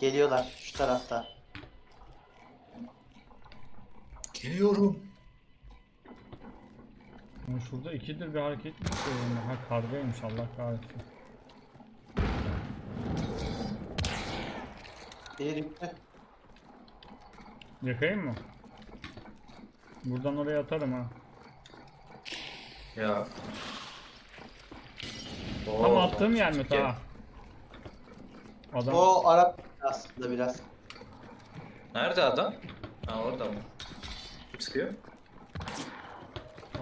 Geliyorlar şu tarafta. Geliyorum. Ama şurada ikidir bir hareket mi istiyorum? Ha kargaymış Allah kahretsin. Biri. Yakayım mı? Buradan oraya atarım ha. Ya. Tam Oo, attığım yer mi ta? Adam O Arap aslında biraz. Nerede adam? Ha orada mı? Kim sıkıyor?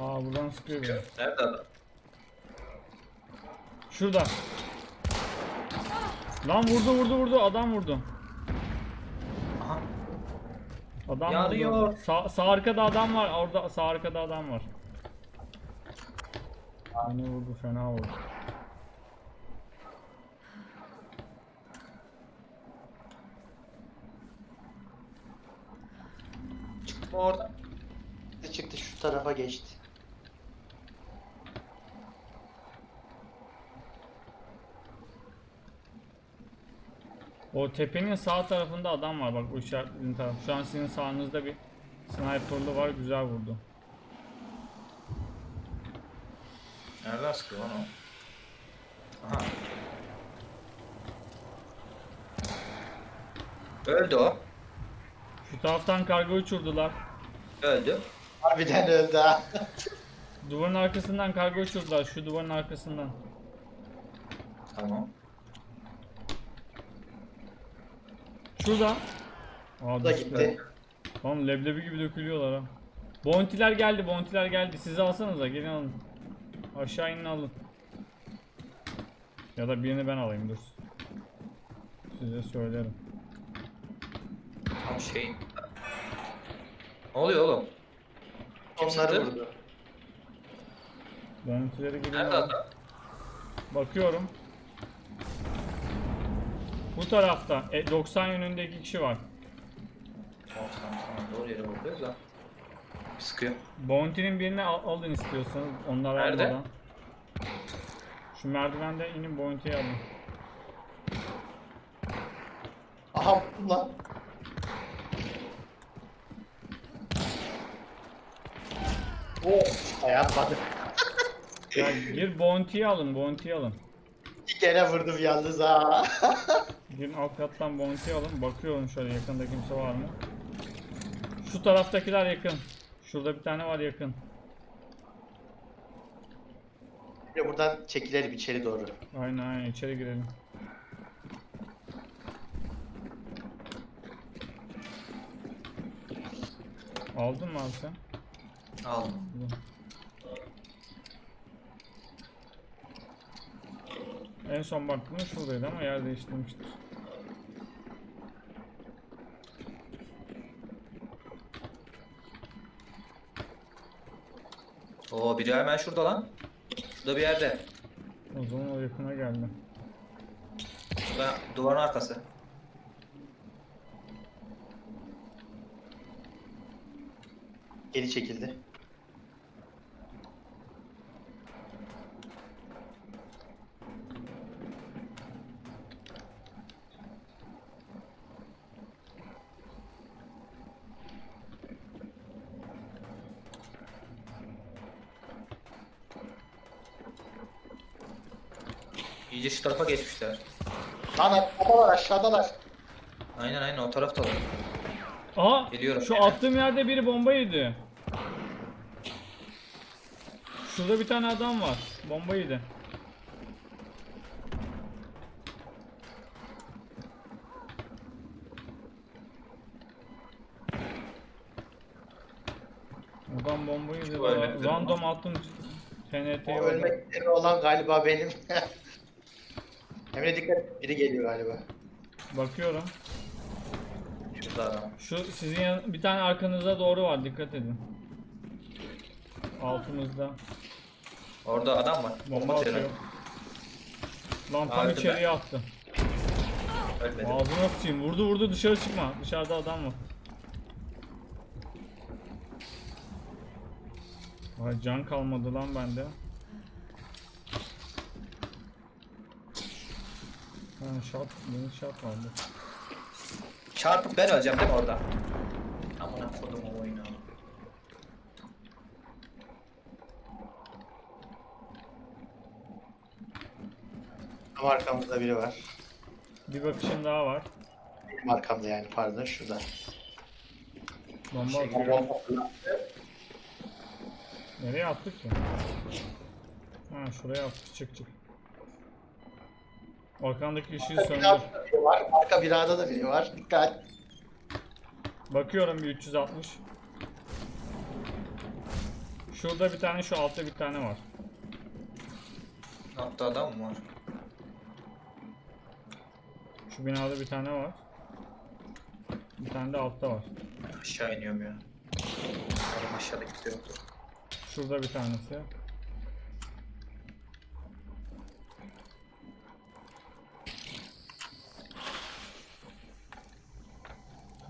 Aa buradan sıkıyor beni. Nerede adam? Şurada. Lan vurdu vurdu vurdu adam vurdu. Aha. Adam Yanıyor. vurdu. Sağ, sağ arkada adam var. Orada sağ arkada adam var. Beni vurdu fena vurdu. Orada? Çıktı şu tarafa geçti. O tepenin sağ tarafında adam var bak o işaretlediğin taraf. Şu an sizin sağınızda bir sniperlı var güzel vurdu. Nereden sıkıyor lan o? Aha. Öldü o. Şu taraftan karga uçurdular. Öldü. Harbiden öldü ha. Duvarın arkasından karga uçurdular şu duvarın arkasından. Tamam. Şurada. Aa, Bu da düştü. gitti. Tamam leblebi gibi dökülüyorlar ha. Bounty'ler geldi, bounty'ler geldi. Siz alsanıza, gelin alın. Aşağı inin alın. Ya da birini ben alayım dur. Size söylerim. Tam şey. Ne oluyor oğlum? Kim Onları sıktı? vurdu. Gelin Nerede adam? Bakıyorum. Bu tarafta. E, 90 yönünde iki kişi var. Tamam tamam tamam doğru yere bakıyoruz da. Sıkıyor. Bounty'nin birini al- alın istiyorsanız. Onlar Nerede? almadan. Şu merdivende inin bounty'yi alın. Aha lan. Oh yapmadı. Ya gir bounty'yi alın, bounty'yi alın. İki kere vurdum yalnız ha. Girin alt kattan bounty alın. Bakıyorum şöyle yakında kimse var mı? Şu taraftakiler yakın. Şurada bir tane var yakın. De buradan çekilelim içeri doğru. Aynen aynen içeri girelim. Aldın mı abi sen? Aldım. En son baktığımda şuradaydı ama yer değiştirmiştir. Oo biri hemen şurada lan. Şurada bir yerde. O zaman o yakına geldi. Şurada duvarın arkası. Geri çekildi. İyice şu tarafa geçmişler. Lan aşağıdalar aşağıdalar. Aynen aynen o tarafta var. Aha! Geliyorum. Şu attığım yerde biri bomba yedi. Şurada bir tane adam var. Bomba yedi. Adam bomba yedi. Random attım. TNT'yi O ölmek üzere olan galiba benim. Emre dikkat et, biri geliyor galiba. Bakıyorum. Şurada. Şu sizin yan- bir tane arkanıza doğru var. Dikkat edin. Altımızda. Orada adam var. Bomba atıyor. Lan tam içeriye attı. Ölmedi. Ağzına sıçayım. Vurdu vurdu dışarı çıkma. Dışarıda adam var. Ay can kalmadı lan bende. Ha şat, benim şat vardı. Çarpıp ben öleceğim değil mi orada? Amına kodum o oyunu. Tam arkamızda biri var. Bir bakışım daha var. Benim arkamda yani pardon şurada. Bomba Şey, atıyor. bomba- Nereye attık ki? Ha şuraya attık. Çık çık. Arkandaki ışığı Arka söndür. binada da biri var. Arka binada da biri var. Dikkat. Bakıyorum bir 360. Şurada bir tane şu altta bir tane var. Hatta adam mı var? Şu binada bir tane var. Bir tane de altta var. Aşağı iniyorum ya. Aşağıda yoktur. Şurada bir tanesi.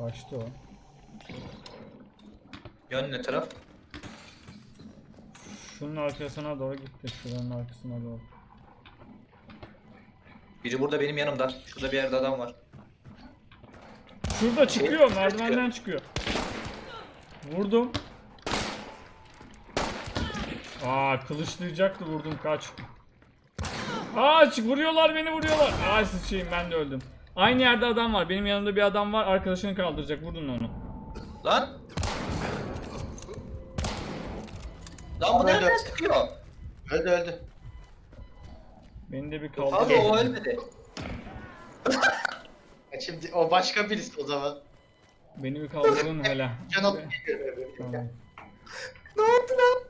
Kaçtı o. Yön ne taraf? Şunun arkasına doğru gitti. Şuranın arkasına doğru. Biri burada benim yanımda. Şurada bir yerde adam var. Şurada çıkıyor. Merdivenden çıkıyor. Vurdum. Aa kılıçlayacaktı vurdum kaç. Aa çık- vuruyorlar beni vuruyorlar. Aa sıçayım ben de öldüm. Aynı yerde adam var. Benim yanımda bir adam var. Arkadaşını kaldıracak. Vurdun onu. Lan! Lan bu Öldü. nereden sıkıyor? Öldü öldü. Beni de bir Abi kaldır. o ölmedi. Ya Şimdi o başka birisi o zaman. Beni bir kaldırın hele. Can alıp geliyor böyle. Tamam. Ne oldu lan?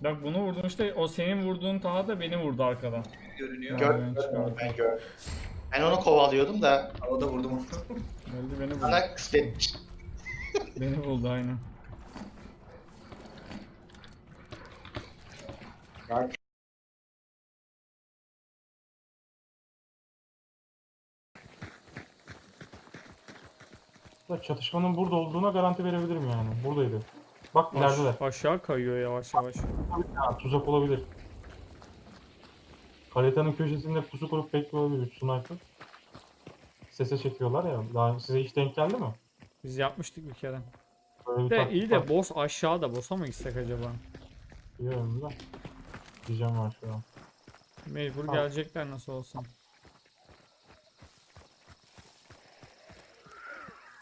Bak bunu vurdum işte o senin vurduğun Taha da beni vurdu arkadan. Görünüyor. Gör- Gördüm, Ben gördüm, ben gördüm. Ben onu kovalıyordum da Havada vurdum onu. Öldü beni buldu. bana kısmetmiş. Beni buldu aynen. Ya çatışmanın burada olduğuna garanti verebilirim yani. Buradaydı. Bak. Aş- aşağı kayıyor yavaş yavaş. Tuzak olabilir. Haritanın köşesinde pusu kurup bekliyor. Üç sniper. Sese çekiyorlar ya. Daha size hiç denk geldi mi? Biz yapmıştık bir kere. Böyle bir De taktik iyi var. de boss aşağıda boss'a mı gitsek acaba? Biliyorum da. Diyeceğim var şu an. Mecbur Ha. gelecekler nasıl olsa.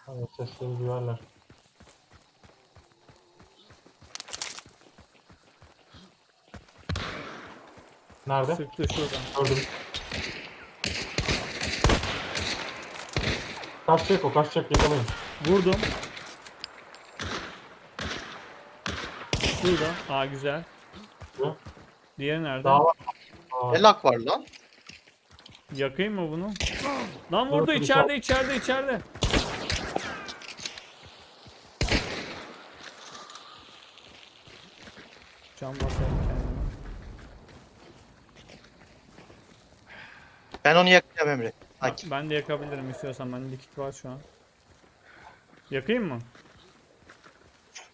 Evet sesleri duyarlar. Nerede? Sıktı şuradan. Gördüm. Kaçacak o kaçacak yakalayın. Vurdum. Şurada. Aa güzel. Şurada. Diğeri nerede? Daha var. Aa, var lan? Yakayım mı bunu? Lan vurdu dur, içeride içeride içeride. Can basayım Ben onu yakacağım Emre. Ha, Sakin. Ben de yakabilirim istiyorsan. Bende kit var şu an. Yakayım mı?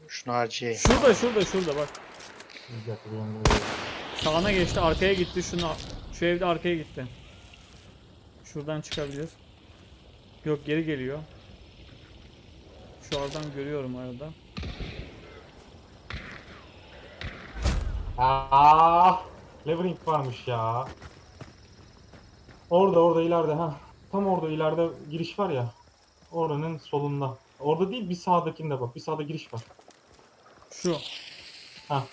Şunu harcayayım. Şurada şurada şurada bak. Sağına geçti arkaya gitti şunu şu evde arkaya gitti. Şuradan çıkabilir. Yok geri geliyor. Şu oradan görüyorum arada. Aa, Labyrinth varmış ya. Orada orada ileride ha. Tam orada ileride giriş var ya. Oranın solunda. Orada değil bir sağdakinde bak. Bir sağda giriş var. Şu. Ha.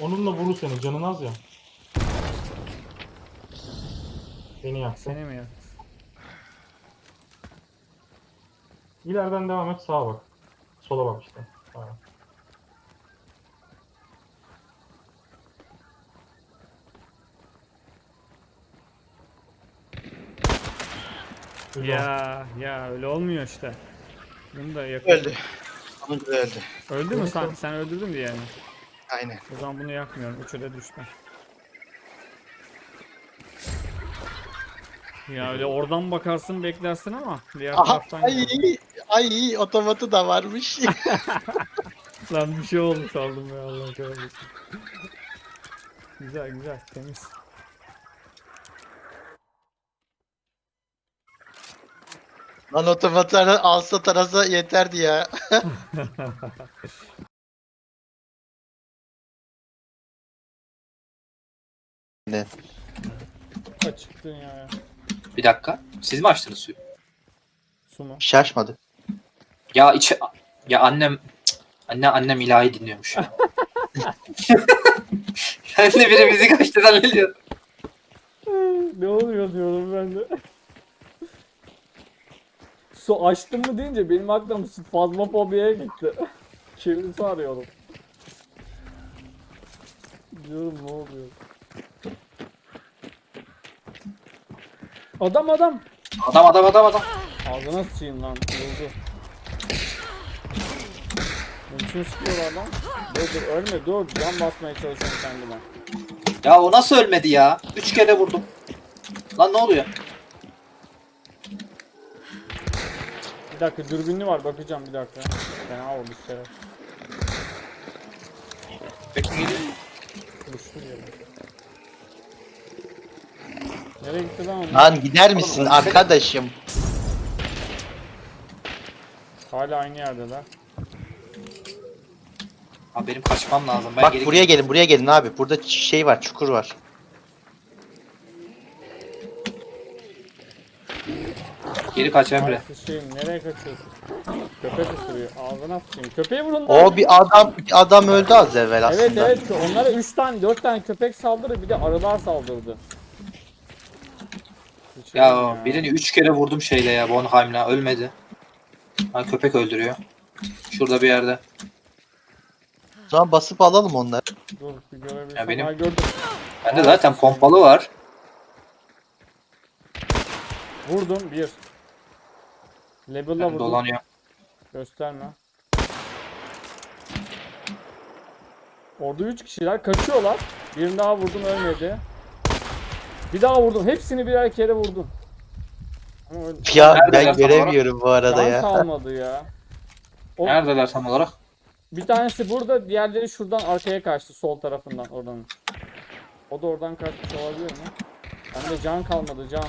Onunla vurur seni. Canın az ya. Beni yaksın. Seni mi ya? İleriden devam et sağa bak. Sola bak işte. Sağa. Güzel. Ya ya öyle olmuyor işte. Bunu da yak. Öldü. Sonuncu öldü. Öldü mü sen? Sen öldürdün diye yani. Aynen. O zaman bunu yakmıyorum. Üçü de düştü. Ya öyle oradan bakarsın beklersin ama diğer Aha, taraftan ay, ay otomatı da varmış. Lan bir şey olmuş aldım ya Allah kahretsin. Güzel güzel temiz. Lan otomatları alsa tarasa yeterdi ya. Açık dünyaya. Bir dakika. Siz mi açtınız suyu? Su mu? Şaşmadı. Ya içe... Ya annem... Cık, Anne annem ilahi dinliyormuş ya. Ben de biri müzik açtı zannediyor. ne oluyor diyorum ben de. Su açtım mı deyince benim aklım fazmafobiye gitti. Kirli su arıyorum. Diyorum ne oluyor? Adam adam. Adam adam adam adam. Ağzına sıçayım lan. Ne biçim sıkıyorlar lan? Dur dur ölme dur. Can basmaya çalışıyorum kendime. Ya o nasıl ölmedi ya? Üç kere vurdum. Lan ne oluyor? Bir dakika dürbünlü var bakacağım bir dakika. Fena oldu şeref. Peki geliyor. Diyelim. Nereye gitti lan onlar? Lan gider misin arkadaşım? Hala aynı yerdeler. Abi benim kaçmam lazım. Ben Bak geri buraya gelin buraya gelin abi. Burada ç- şey var çukur var. Geri kaç Emre. Ay sıçayım nereye kaçıyorsun? Köpek ısırıyor. Ağzına sıçayım. Köpeği vurun lan. O bir adam bir adam öldü az evvel aslında. Evet evet onlara 3 tane 4 tane köpek saldırdı bir de arılar saldırdı. Sıçayım Ya birini üç kere vurdum şeyle ya Bonheim'la ölmedi. Ha köpek öldürüyor. Şurada bir yerde. O zaman basıp alalım onları. Dur bir görebilsem. Ya benim- Ha, gördüm. Bende zaten pompalı var. Vurdum bir. Label'la vurdum. dolanıyor. Gösterme. Orada 3 kişiler kaçıyorlar. Birini daha vurdum ölmedi. Bir daha vurdum. Hepsini birer kere vurdum. Ama Ya ben göremiyorum bu arada Can ya. kalmadı ya. O, Neredeler tam olarak? bir tanesi burada, diğerleri şuradan arkaya kaçtı sol tarafından oradan. O da oradan kaçmış olabilir mi? Bende can kalmadı can.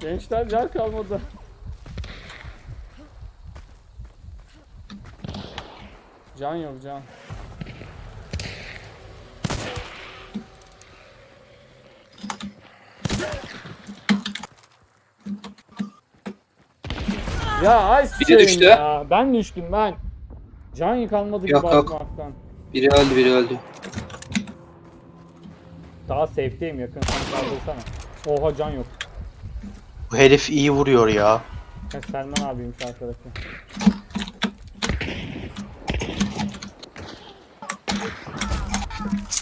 Gençler can kalmadı. Can yok can. Ya ay Biri sıçayım düştü. Ya. Ben düştüm ben. Can yıkanmadı Yok, gibi yok. atmaktan. Biri öldü biri öldü. Daha safe'deyim yakın sen kaldırsana. Oha can yok. Bu herif iyi vuruyor ya. Ha, Selman abiymiş arkadaşı.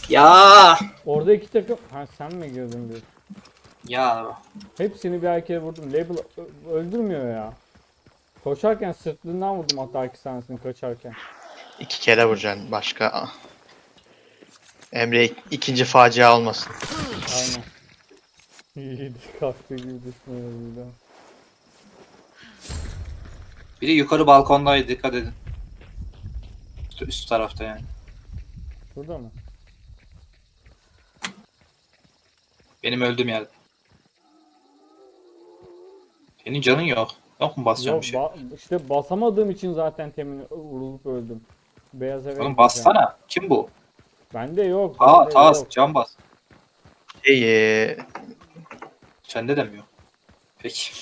Ya. Orada iki takım... Ha sen mi girdin bir? Ya. Hepsini bir erkeğe vurdum. Label öldürmüyor ya. Koşarken sırtlığından vurdum hatta iki tanesini kaçarken. İki kere vuracaksın başka. Emre ik- ikinci facia olmasın. Aynen. İyi kalktı gibi düşünüyorum bir daha. Biri yukarı balkondaydı dikkat edin. Üst, üst tarafta yani. Burada mı? Benim öldüğüm yerde. Senin canın yok. Yok mu basacağım Yok, bir şey? ba- işte basamadığım için zaten temin vurulup öldüm. Beyaz eve Oğlum gideceğim. bassana. Kim bu? Bende yok. Aa bende tas yok. can bas. Şey, e, Sende de mi yok? Peki.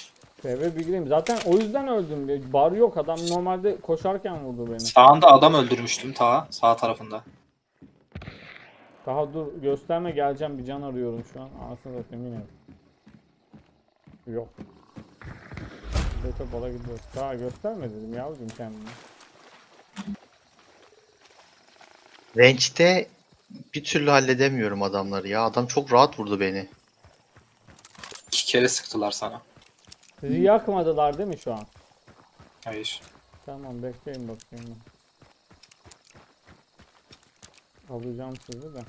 TV bilgiliyim. Zaten o yüzden öldüm. Bar yok. Adam normalde koşarken vurdu beni. Sağında adam öldürmüştüm ta sağ tarafında. Daha dur gösterme geleceğim bir can arıyorum şu an. Anasını satayım yine. Yok. Beto bala gidiyoruz. Daha gösterme dedim yavrum kendini. Range'de bir türlü halledemiyorum adamları ya. Adam çok rahat vurdu beni. İki kere sıktılar sana. Sizi yakmadılar değil mi şu an? Hayır. Tamam bekleyin bakayım. Alacağım sizi de.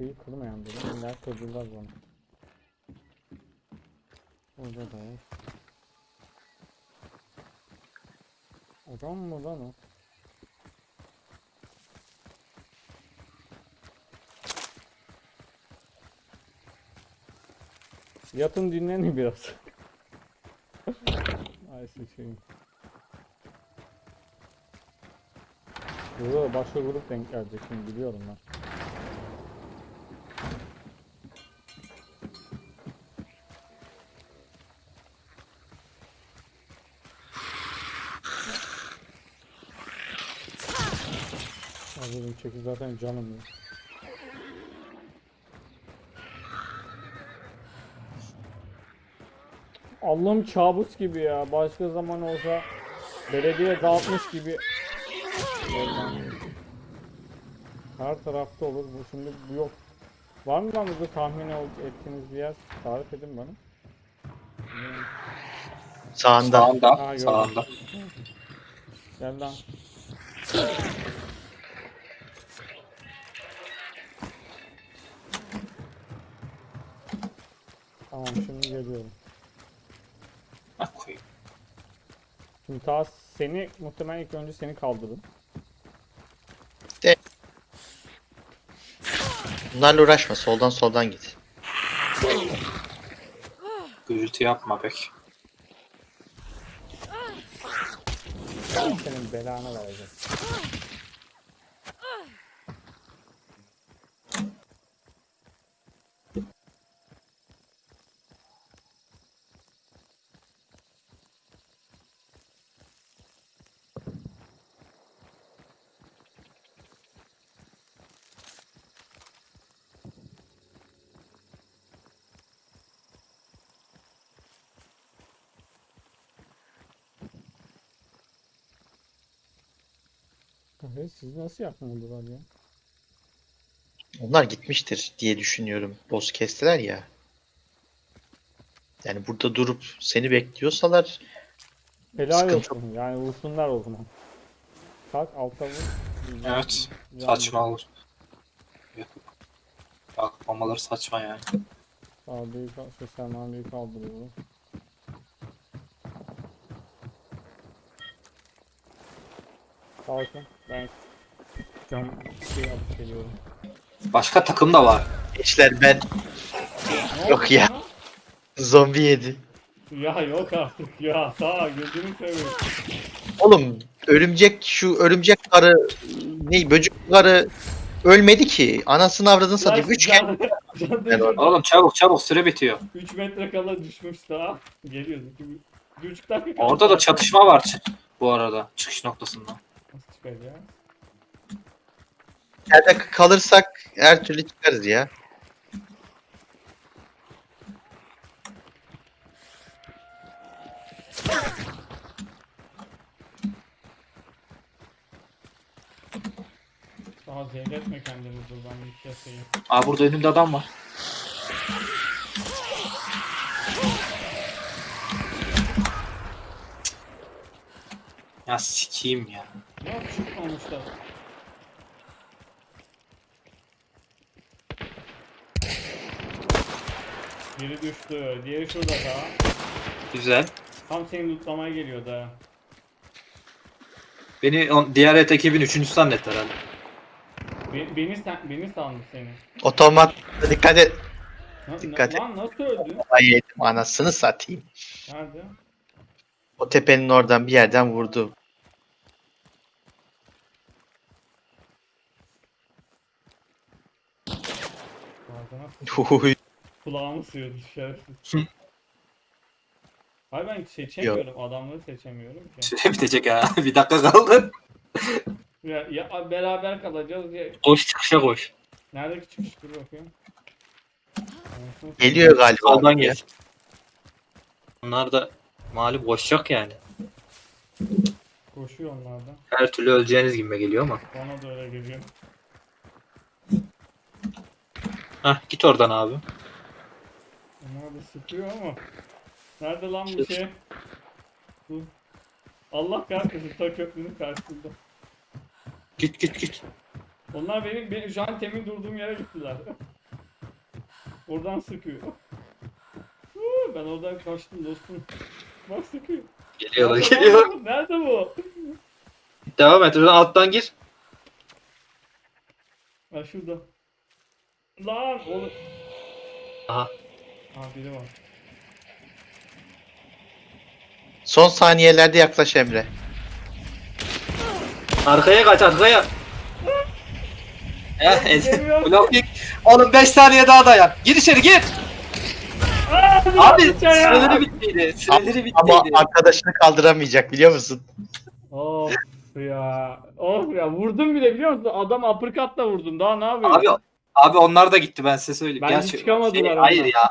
İyi kırmayan biri. İller kırdılar bana. Orada da var. Adam mı lan o? Yatın dinlenin biraz. Ay sıçayım. Yo, başka grup denk gelecek şimdi biliyorum ben. Hazırım çeki zaten canım yok. Allah'ım kabus gibi ya. Başka zaman olsa belediye dağıtmış gibi. Her tarafta olur. Bu şimdi bu yok. Var mı lan burada tahmin ettiğiniz bir yer? Tarif edin bana. Sağında. Sağında. Ha, sağında. Gel lan. Tamam şimdi geliyorum. Bak koyayım. Şimdi ta seni muhtemelen ilk önce seni kaldırın. Bunlarla uğraşma. Soldan soldan git. Gürültü yapma pek. Senin belanı vereceğim. Evet, siz nasıl yapmadılar ya? Onlar gitmiştir diye düşünüyorum. Boss kestiler ya. Yani burada durup seni bekliyorsalar Helal Sıkıntı olsun. Yani vursunlar o zaman. Kalk alta vur. Evet, Saçma olur. Yapıp. Bak bombaları saçma yani. Sağlığı kal şu sermayeyi Kalkın. Ben cam şey alıp geliyorum. Başka takım da var. gençler ben Yok ya. zombi yedi. Ya yok artık ya. Sağ gözünü seveyim. Oğlum örümcek şu örümcek karı ne böcek karı ölmedi ki. Anasını avradını satayım. Üç kere Ben o- Oğlum çabuk çabuk süre bitiyor. 3 metre kala düşmüş daha. Geliyoruz. 2 dakika kaldı. Orada da çatışma var ç- bu arada çıkış noktasında. Nasıl çıkacağız? yerde kalırsak her türlü çıkarız ya. Daha zevk etme kendini dur ben bir keseyim. Aa burada önümde adam var. Ya sikeyim ya. Çıkmamışlar. Biri düştü. Diğeri şurada daha. Güzel. Tam seni lootlamaya geliyor daha. Beni on, diğer et ekibin üçüncüsü zannetti herhalde. Be- beni sen beni sandı seni. Otomat dikkat et. Na- Dikkat na- Lan nasıl öldün? Ay yedim anasını satayım. Nerede? O tepenin oradan bir yerden vurdu. Nerede nasıl? Huy. Kulağımı sıyırdı şerefsiz. Hayır ben seçemiyorum. Adamları seçemiyorum ki. Süre bitecek ha. bir dakika kaldı. Ya, ya beraber kalacağız ya. Koş çıkışa koş. Neredeki çıkış dur bakayım. Anasını Geliyor galiba. Soldan ya. gel. Bunlar da malum koşacak yani. Koşuyor onlardan. Her türlü öleceğiniz gibi geliyor ama. Bana da öyle geliyor. Hah git oradan abi. Onlar da sıkıyor ama. Nerede lan bu şey? Bu. Allah kahretsin ta köprünün karşısında. Git git git. Onlar benim, benim şu an temin durduğum yere gittiler. Oradan sıkıyor. Huu, ben oradan kaçtım dostum. Bak sıkıyor. Geliyorlar Nerede geliyor. bu? Nerede bu? Devam et. Alttan gir. Ha şurada. Lan oğlum. Aha. Ha biri var. Son saniyelerde yaklaş Emre. Arkaya kaç arkaya. Eh, ez- Geliyorum. Blok yık. Oğlum 5 saniye daha dayan. Gir içeri gir. Abi süreleri bittiydi. Süreleri Ama bittiydi. arkadaşını kaldıramayacak biliyor musun? Of ya. Of ya. Vurdum bile biliyor musun? Adam uppercut'la vurdum. Daha ne yapayım? Abi Abi onlar da gitti ben size söyleyeyim. Bence Gerçi- çıkamadılar şey, onlar. hayır ya